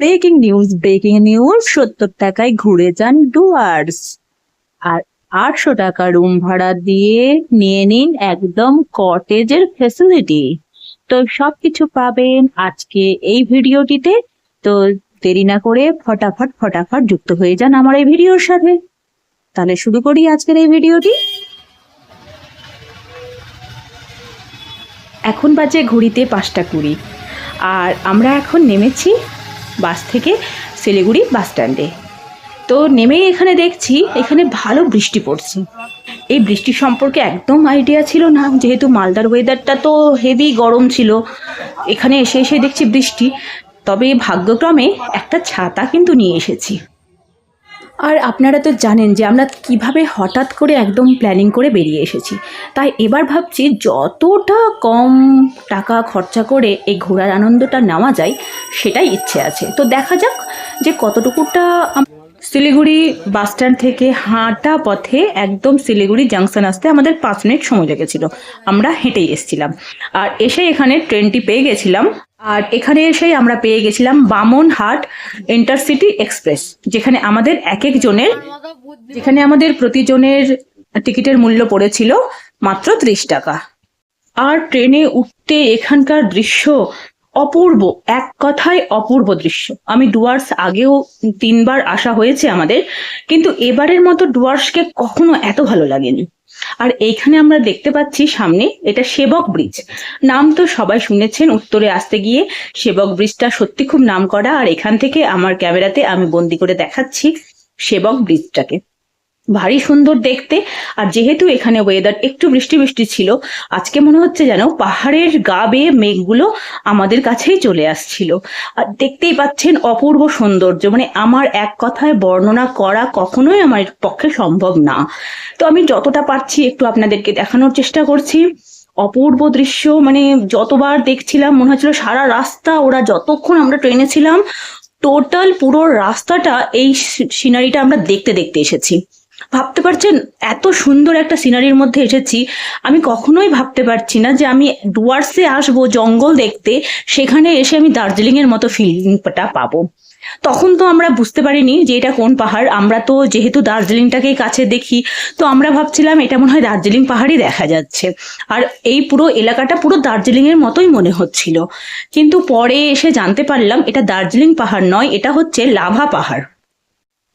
Breaking news breaking news সত্তর টাকায় ঘুরে যান ডুয়ার্স। আর আটশো টাকা রুম ভাড়া দিয়ে নিয়ে নিন একদম কটেজের ফেসিলিটি তো সব কিছু পাবেন আজকে এই ভিডিওটিতে। তো দেরি না করে ফটাফট ফটাফট যুক্ত হয়ে যান আমার এই ভিডিওর সাথে। তাহলে শুরু করি আজকের এই ভিডিওটি। এখন বাজে ঘড়িতে পাঁচটা কুড়ি। আর আমরা এখন নেমেছি বাস থেকে শিলিগুড়ি বাস স্ট্যান্ডে। তো নেমেই এখানে দেখছি, এখানে ভালো বৃষ্টি পড়ছে। এই বৃষ্টি সম্পর্কে একদম আইডিয়া ছিল না, যেহেতু মালদার ওয়েদারটা তো হেভি গরম ছিল। এখানে এসে এসে দেখছি বৃষ্টি, তবে ভাগ্যক্রমে একটা ছাতা কিন্তু নিয়ে এসেছি। আর আপনারা তো জানেন যে আমরা কীভাবে হঠাৎ করে একদম প্ল্যানিং করে বেরিয়ে এসেছি। তাই এবার ভাবছি যতটা কম টাকা খরচা করে এই ঘোরার আনন্দটা নেওয়া যায়, সেটাই ইচ্ছে আছে। তো দেখা যাক যে কতটুকুটা শিলিগুড়ি বাস স্ট্যান্ড থেকে হাঁটা পথে একদম শিলিগুড়ি জাংশন আসতে আমাদের পাঁচ মিনিট সময় লেগেছিল। আমরা হেঁটেই এসেছিলাম। আর এসে এখানে ট্রেনটি পেয়ে গেছিলাম আর এখানে এসেই আমরা পেয়ে গেছিলাম বামনহাট ইন্টারসিটি এক্সপ্রেস, যেখানে আমাদের এক এক জনের যেখানে আমাদের প্রতিজনের টিকিটের মূল্য পড়েছিল মাত্র ত্রিশ টাকা। আর ট্রেনে উঠতে এখানকার দৃশ্য অপূর্ব, এক কথায় অপূর্ব দৃশ্য। আমি ডুয়ার্স আগেও তিনবার আসা হয়েছে আমাদের, কিন্তু এবারের মতো ডুয়ার্সকে কখনো এত ভালো লাগেনি। আর এইখানে আমরা দেখতে পাচ্ছি সামনে এটা সেবক ব্রিজ। নাম তো সবাই শুনেছেন, উত্তরে আসতে গিয়ে সেবক ব্রিজটা সত্যি খুব নাম করা আর এখান থেকে আমার ক্যামেরাতে আমি বন্দি করে দেখাচ্ছি সেবক ব্রিজটাকে। ভারী সুন্দর দেখতে। আর যেহেতু এখানে ওয়েদার একটু বৃষ্টি বৃষ্টি ছিল, আজকে মনে হচ্ছে যেন পাহাড়ের গা বেয়ে মেঘগুলো আমাদের কাছেই চলে আসছিল। আর দেখতেই পাচ্ছেন অপূর্ব সৌন্দর্য মানে আমার এক কথায় বর্ণনা করা কখনোই আমার পক্ষে সম্ভব না। তো আমি যতটা পারছি একটু আপনাদেরকে দেখানোর চেষ্টা করছি। অপূর্ব দৃশ্য মানে যতবার দেখছিলাম, মনে হচ্ছিল সারা রাস্তা, ওরা যতক্ষণ আমরা ট্রেনে ছিলাম, টোটাল পুরো রাস্তাটা এই সিনারিটা আমরা দেখতে দেখতে এসেছি। ভাবতে পারছেন? এত সুন্দর একটা সিনারির মধ্যে এসেছি। আমি কখনোই ভাবতে পারছি না যে আমি ডুয়ার্সে আসব জঙ্গল দেখতে, সেখানে এসে আমি দার্জিলিং এর মতো ফিলিংটা পাবো। তখন তো আমরা বুঝতে পারিনি যে এটা কোন পাহাড়। আমরা তো যেহেতু দার্জিলিংটাকেই কাছে দেখি, তো আমরা ভাবছিলাম এটা মনে হয় দার্জিলিং পাহাড়ই দেখা যাচ্ছে। আর এই পুরো এলাকাটা পুরো দার্জিলিং এর মতোই মনে হচ্ছিল। কিন্তু পরে এসে জানতে পারলাম এটা দার্জিলিং পাহাড় নয়, এটা হচ্ছে লাভা পাহাড়।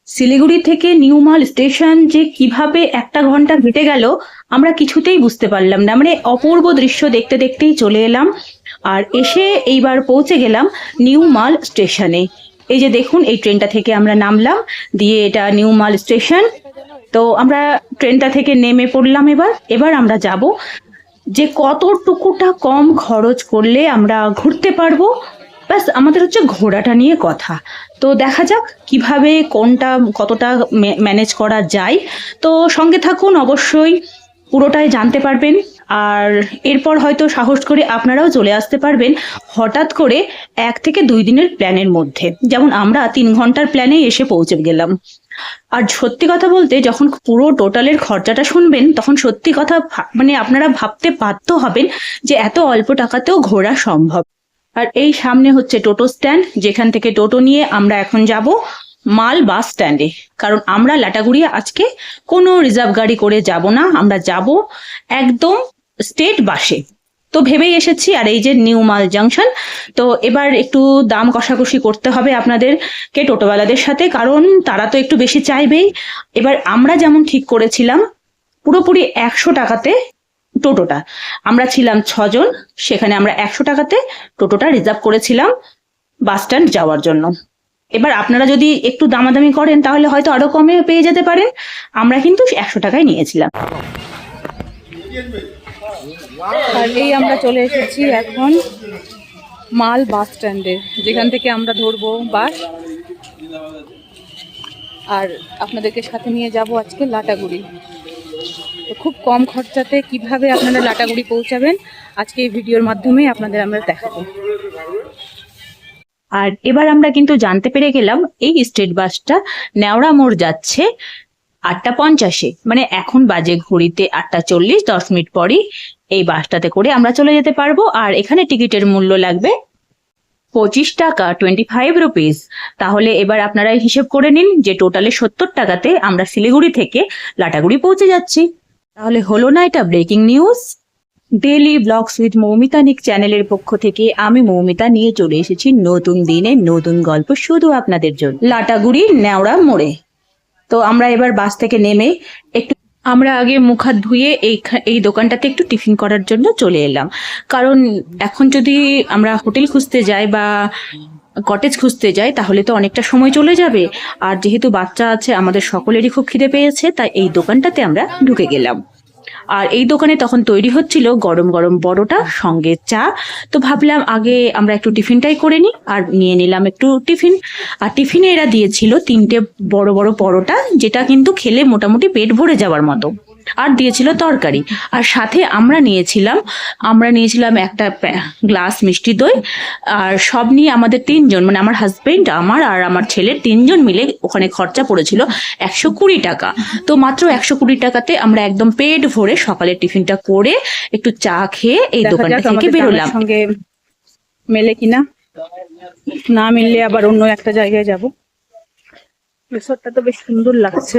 শিলিগুড়ি থেকে নিউমাল স্টেশন যে কীভাবে একটা ঘণ্টা হেঁটে গেল, আমরা কিছুতেই বুঝতে পারলাম না। মানে অপূর্ব দৃশ্য দেখতে দেখতেই চলে এলাম আর এসে এইবার পৌঁছে গেলাম নিউমাল স্টেশনে। এই যে দেখুন, এই ট্রেনটা থেকে আমরা নামলাম, দিয়ে এটা নিউমাল স্টেশন। তো আমরা ট্রেনটা থেকে নেমে পড়লাম এবার। এবার আমরা যাব যে কতটুকুটা কম খরচ করলে আমরা ঘুরতে পারব ব্যাস, আমাদের হচ্ছে ঘোড়াটা নিয়ে কথা। তো দেখা যাক কীভাবে কোনটা, কতটা ম্যানেজ করা যায়। তো সঙ্গে থাকুন, অবশ্যই পুরোটাই জানতে পারবেন। আর এরপর হয়তো সাহস করে আপনারাও চলে আসতে পারবেন হঠাৎ করে এক থেকে দুই দিনের প্ল্যানের মধ্যে। যেমন আমরা তিন ঘণ্টার প্ল্যানে এসে পৌঁছে গেলাম। আর সত্যি কথা বলতে, যখন পুরো টোটালের খরচাটা শুনবেন, তখন সত্যি কথা মানে আপনারা ভাবতে বাধ্য হবেন যে এত অল্প টাকাতেও ঘোরা সম্ভব। আর এই সামনে হচ্ছে টোটো স্ট্যান্ড, যেখান থেকে টোটো নিয়ে আমরা এখন যাব মাল বাস স্ট্যান্ডে। কারণ আমরা লাটাগুড়িয়া আজকে কোনো রিজার্ভ গাড়ি করে যাব না, আমরা যাব একদম স্টেট বাসে। তো ভেবেই এসেছি আর এই যে নিউ মাল জাংশন, তো এবার একটু দাম কষাকষি করতে হবে আপনাদেরকে টোটোওয়ালাদের সাথে, কারণ তারা তো একটু বেশি চাইবেই। এবার আমরা যেমন ঠিক করেছিলাম, পুরোপুরি একশো টাকাতে টোটোটা। আমরা ছিলাম ছজন, সেখানে আমরা একশো টাকাতে টোটোটা রিজার্ভ করেছিলাম বাস স্ট্যান্ড যাওয়ার জন্য। এবার আপনারা যদি একটু দামাদামি করেন, তাহলে হয়তো আরও কমে পেয়ে যেতে পারেন। আমরা কিন্তু একশো টাকায় নিয়েছিলাম। আর এই আমরা চলে এসেছি এখন মাল বাস স্ট্যান্ডে যেখান থেকে আমরা ধরবো বাস আর আপনাদেরকে সাথে নিয়ে যাব আজকে লাটাগুড়ি। তো খুব কম খরচাতে কীভাবে আপনারা লাটাগুড়ি পৌঁছাবেন, আজকে এই ভিডিওর মাধ্যমে আপনাদের আমরা দেখাবো। আর এবার আমরা কিন্তু জানতে পেরে গেলাম, এই স্টেট বাসটা নেওড়া মোড় যাচ্ছে আটটা পঞ্চাশে। মানে এখন বাজে ঘড়িতে আটটা চল্লিশ, দশ মিনিট পরই এই বাসটাতে করে আমরা চলে যেতে পারব। আর এখানে টিকিটের মূল্য লাগবে পঁচিশ টাকা টোয়েন্টি ফাইভ রুপিস তাহলে এবার আপনারা হিসেব করে নিন যে টোটালে সত্তর টাকাতে আমরা শিলিগুড়ি থেকে লাটাগুড়ি পৌঁছে যাচ্ছি। তাহলে হলো না এটা breaking news daily blogs with Moumita নিক চ্যানেলের পক্ষ থেকে আমি মৌমিতা নিয়ে চলে এসেছি নতুন দিনে নতুন গল্প শুধু আপনাদের জন্য। লাটাগুড়ি নেওড়া মোড়ে। তো আমরা এবার বাস থেকে নেমে একটু আমরা আগে মুখ হাত ধুয়ে এই এই দোকানটাতে একটু টিফিন করার জন্য চলে এলাম। কারণ এখন যদি আমরা হোটেল খুঁজতে যাই বা কটেজ খুঁজতে যাই, তাহলে তো অনেকটা সময় চলে যাবে। আর যেহেতু বাচ্চা আছে, আমাদের সকলেরই খুব খিদে পেয়েছে, তাই এই দোকানটাতে আমরা ঢুকে গেলাম। আর এই দোকানে তখন তৈরি হচ্ছিল গরম গরম বড়টা সঙ্গে চা। তো ভাবলাম আগে আমরা একটু টিফিনটাই করে নিই, আর নিয়ে নিলাম একটু টিফিন। আর টিফিনে এরা দিয়েছিল তিনটে বড় বড় পরোটা, যেটা কিন্তু খেলে মোটামুটি পেট ভরে যাওয়ার মতো। আর দিয়েছিল তরকারি। আর সাথে আমরা নিয়েছিলাম আমরা নিয়েছিলাম একটা গ্লাস মিষ্টি দই। আর সব নিয়ে আমাদের তিনজন মানে আমার হাজবেন্ড আমার আর আমার ছেলের তিনজন মিলে ওখানে খরচা পড়েছিল একশো কুড়ি টাকা। তো মাত্র একশো কুড়ি টাকাতে আমরা একদম পেট ভরে সকালের টিফিনটা করে একটু চা খেয়ে এই দোকানটা থেকে বেরোলাম। মেলে কিনা। না মিললে আবার অন্য একটা জায়গায় যাব। রিসোর্টটা তো বেশ সুন্দর লাগছে।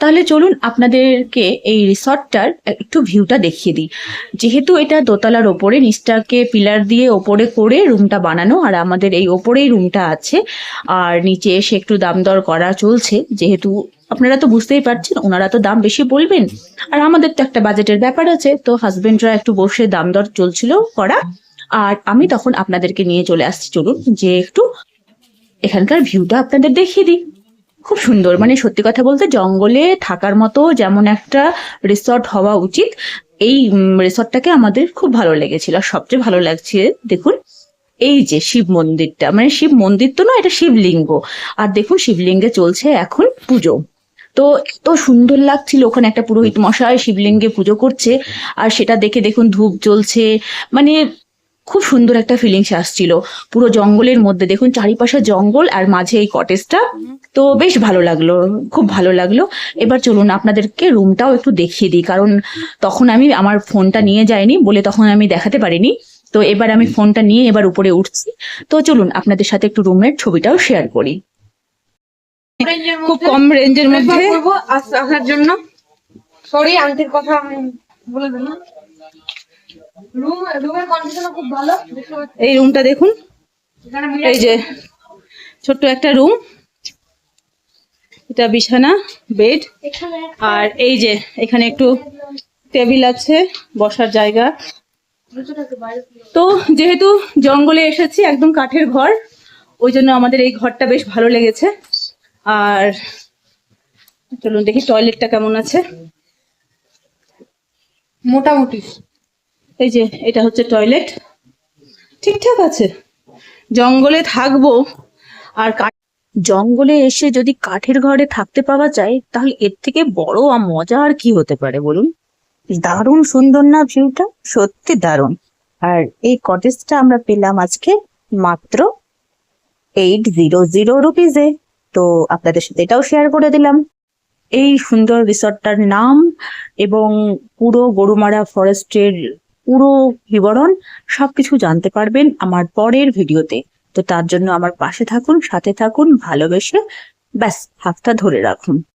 তাহলে চলুন আপনাদেরকে এই রিসর্টটার একটু ভিউটা দেখিয়ে দিই। যেহেতু এটা দোতলার ওপরে, নিচটাকে পিলার দিয়ে ওপরে করে রুমটা বানানো, আর আমাদের এই ওপরেই রুমটা আছে, আর নিচে এসে একটু দাম দর করা চলছে। যেহেতু আপনারা তো বুঝতেই পারছেন, ওনারা তো দাম বেশি বলবেন। আর আমাদের তো একটা বাজেটের ব্যাপার আছে, তো হাজবেন্ডরা একটু বসে দাম দর চলছিল করা। আর আমি তখন আপনাদেরকে নিয়ে চলে আসছি। চলুন যে একটু এখানকার ভিউটা আপনাদের দেখিয়ে দিই। খুব সুন্দর। মানে সত্যি কথা বলতে জঙ্গলে থাকার মতো যেমন একটা রিসর্ট হওয়া উচিত, এই রিসর্টটাকে আমাদের খুব ভালো লেগেছিল। আর সবচেয়ে ভালো লাগছে, দেখুন, এই যে শিব মন্দিরটা। মানে শিব মন্দির তো না এটা শিবলিঙ্গ। আর দেখুন, শিবলিঙ্গে চলছে এখন পুজো। তো এত সুন্দর লাগছিল, ওখানে একটা পুরোহিত মশাই শিবলিঙ্গে পুজো করছে। আর সেটা দেখে দেখুন, ধূপ জ্বলছে। মানে খুব সুন্দর একটা ফিলিংস আসছিল। পুরো জঙ্গলের মধ্যে দেখুন, চারিপাশে জঙ্গল আর মাঝে এই কটেজটা তো বেশ ভালো লাগল, খুব ভালো লাগল। এবার চলুন আপনাদেরকে রুমটাও একটু দেখিয়ে দিই, কারণ তখন আমি আমার ফোনটা নিয়ে যাইনি বলে তখন আমি দেখাতে পারিনি। তো এবার আমি ফোনটা নিয়ে এবার উপরে উঠছি। তো চলুন, আপনাদের সাথে একটু রুমের ছবিটাও শেয়ার করি। খুব কম রেঞ্জের মধ্যে। করব আসার জন্য। সরি আন্টির কথা বলে দিলাম। রুম রুমের কন্ডিশন খুব ভালো। এই রুমটা দেখুন। এই যে ছোট্ট একটা রুম এটা বিছানা বেড এখানে আর এই যে এখানে একটু টেবিল আছে বসার জায়গা। তো যেহেতু জঙ্গলে এসেছি একদম কাঠের ঘর ওই জন্য আমাদের এই ঘরটা বেশ ভালো লেগেছে। আর চলুন দেখি টয়লেটটা কেমন আছে। মোটামুটি। এই যে এটা হচ্ছে টয়লেট ঠিকঠাক আছে। জঙ্গলে থাকব আর জঙ্গলে এসে যদি কাঠের ঘরে থাকতে পাওয়া যায় তাহলে এর থেকে বড় আর মজা আর কি হতে পারে বলুন? দারুণ সুন্দর না ভিউটা সত্যি দারুণ। আর এই কটেজটা আমরা পেলাম আজকে মাত্র এইট জিরো জিরো রুপিজে তো আপনাদের সাথে এটাও শেয়ার করে দিলাম। এই সুন্দর রিসর্টটার নাম এবং পুরো গরুমারা ফরেস্টের পুরো বিবরণ সবকিছু জানতে পারবেন আমার পরের ভিডিওতে। তো তার জন্য আমার পাশে থাকুন, সাথে থাকুন, ভালোবেসে ব্যাস, হাতটা ধরে রাখুন।